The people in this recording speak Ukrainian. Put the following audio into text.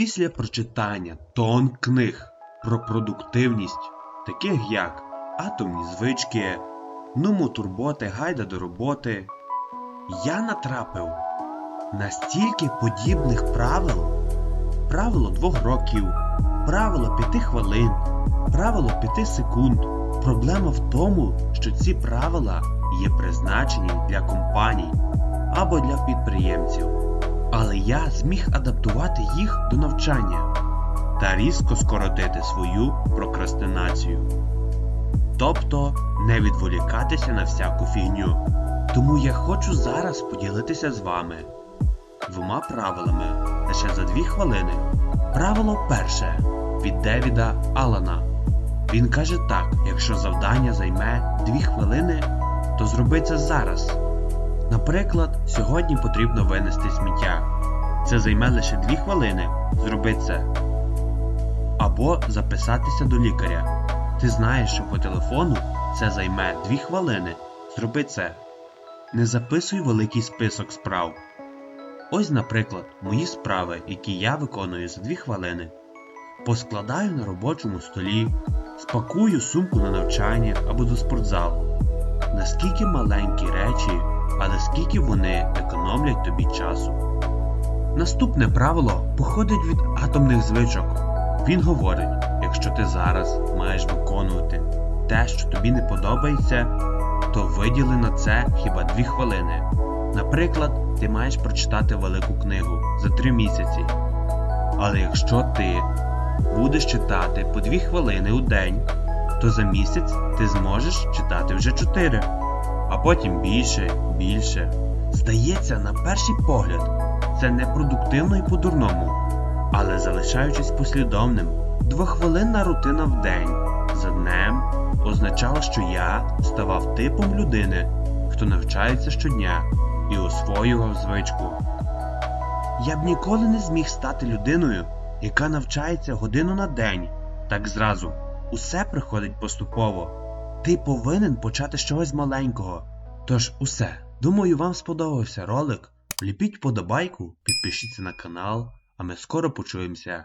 Після прочитання тонн книг про продуктивність, таких як атомні звички, нумо турботи, гайда до роботи, я натрапив на стільки подібних правил. Правило двох років, правило п'яти хвилин, правило п'яти секунд. Проблема в тому, що ці правила є призначені для компаній або для підприємців. Але я зміг адаптувати їх до навчання та різко скоротити свою прокрастинацію. Тобто не відволікатися на всяку фігню. Тому я хочу зараз поділитися з вами двома правилами лише за дві хвилини. Правило перше від Девіда Алана. Він каже так: якщо завдання займе дві хвилини, то зроби це зараз. Наприклад, сьогодні потрібно винести сміття. Це займе лише 2 хвилини. Зроби це. Або записатися до лікаря. Ти знаєш, що по телефону це займе 2 хвилини. Зроби це. Не записуй великий список справ. Ось, наприклад, мої справи, які я виконую за 2 хвилини. Поскладаю на робочому столі, спакую сумку на навчання або до спортзалу. Наскільки маленькі речі, але скільки вони економлять тобі часу. Наступне правило походить від атомних звичок. Він говорить: якщо ти зараз маєш виконувати те, що тобі не подобається, то виділи на це хіба 2 хвилини. Наприклад, ти маєш прочитати велику книгу за 3 місяці. Але якщо ти будеш читати по 2 хвилини у день, то за місяць ти зможеш читати вже 4, а потім більше, більше. Здається, на перший погляд, це непродуктивно і по-дурному, але залишаючись послідовним, двохвилинна рутина в день за днем означала, що я ставав типом людини, хто навчається щодня і освоював звичку. Я б ніколи не зміг стати людиною, яка навчається годину на день, так зразу. Усе приходить поступово. Ти повинен почати з чогось маленького. Тож усе. Думаю, вам сподобався ролик. Вліпіть вподобайку, підпишіться на канал, а ми скоро почуємося.